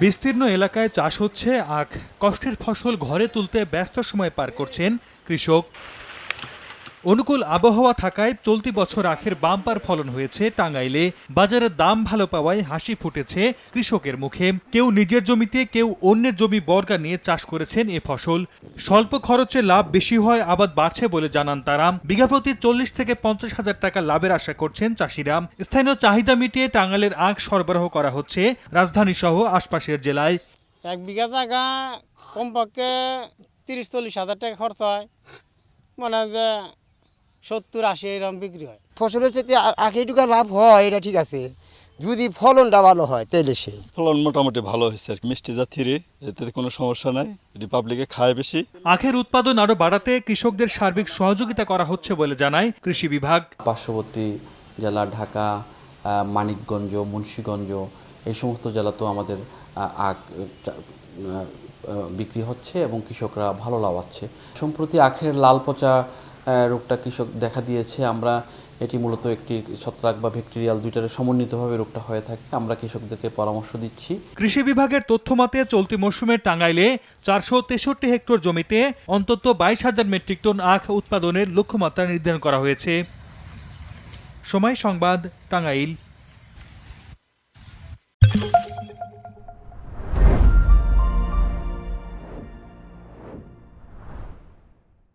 বিস্তীর্ণ এলাকায় চাষ হচ্ছে আখ। কষ্টের ফসল ঘরে তুলতে ব্যস্ত সময় পার করছেন কৃষক। অনুকূল আবহাওয়া থাকায় চলতি বছর আখের বাম্পার ফলন হয়েছে টাঙ্গাইলে। বাজারের দাম ভালো পাওয়ায় হাসি ফুটেছে কৃষকের মুখে। কেউ নিজের জমিতে, কেউ অন্যের জমি বর্গা নিয়ে চাষ করেছেন এ ফসল। স্বল্প খরচে লাভ বেশি হয়, আবাদ বাড়ছে বলে জানান তারা। বিঘা প্রতি চল্লিশ থেকে পঞ্চাশ হাজার টাকা লাভের আশা করছেন চাষিরা। স্থানীয় চাহিদা মিটিয়ে টাঙ্গাইলের আখ সরবরাহ করা হচ্ছে রাজধানী সহ আশপাশের জেলায়। এক বিঘা জায়গা কমপক্ষে তিরিশ চল্লিশ হাজার টাকা খরচ হয়। মানে যে সত্তর আশি এরকম বিক্রি হয়। ফসলের সাথে আখে টুকা লাভ হয় এটা ঠিক আছে। যদি ফলনটা ভালো হয় তাহলে সে। ফলন মোটামুটি ভালো হয়েছে আর মিষ্টি জাতির এতে কোনো সমস্যা নাই। এটি পাবলিকে খায় বেশি। আখের উৎপাদন আরও বাড়াতে কৃষকদের সার্বিক সহযোগিতা করা হচ্ছে বলে জানায় কৃষি বিভাগ। পার্শ্ববর্তী জেলা ঢাকা মানিকগঞ্জ মুন্সীগঞ্জ এই সমস্ত জেলাতেও আমাদের আখ বিক্রি হচ্ছে এবং কৃষকরা ভালো লাভাচ্ছে সম্প্রতি আখের লাল পচা রোগটা কৃষক দেখা দিয়েছে। আমরা এটি মূলত একটি ছত্রাক বা ব্যাকটেরিয়াল দুইটার সমন্বিতভাবে রোগটা হয়ে থাকে। আমরা কৃষকদেরকে পরামর্শ দিচ্ছি। কৃষি বিভাগের তথ্য মতে চলতি মৌসুমে টাঙ্গাইলে চারশো তেষট্টি হেক্টর জমিতে অন্তত বাইশ হাজার মেট্রিক টন আখ উৎপাদনের লক্ষ্যমাত্রা নির্ধারণ করা হয়েছে। সময় সংবাদ, টাঙ্গাইল।